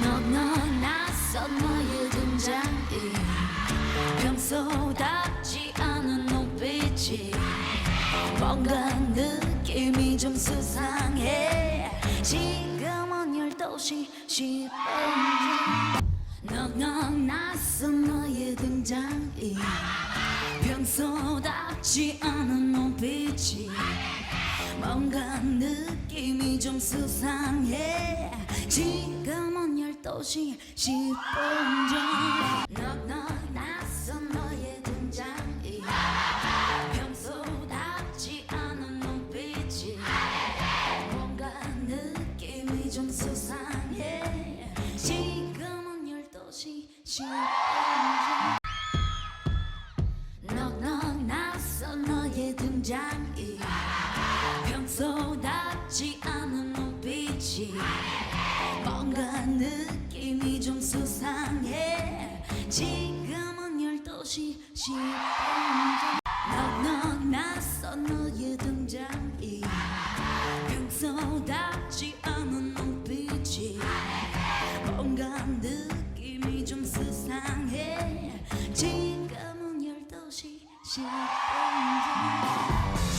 너너 너의 등장이 평소답지 않은 눈빛이 뭔가 느낌이 좀 수상해. 지금은 12시 10분. 너너 낯선 너의 등장이 평소답지 않은 눈빛이 뭔가 느낌이 좀 수상해 12시 10분 전 너너 낯선 너의 등장이. 평소답지 않은 눈빛이. 뭔가 느낌이 좀 수상해. 지금은 12시 10분 너너 낯선 너의 등장이. 평소답지 않은 눈빛이. 뭔가 수상해 지금은 12시 10분 너너 낯선 너의 등장이 평소답지 않은 눈빛이 뭔가 느낌이 좀 수상해 지금은 12시 10분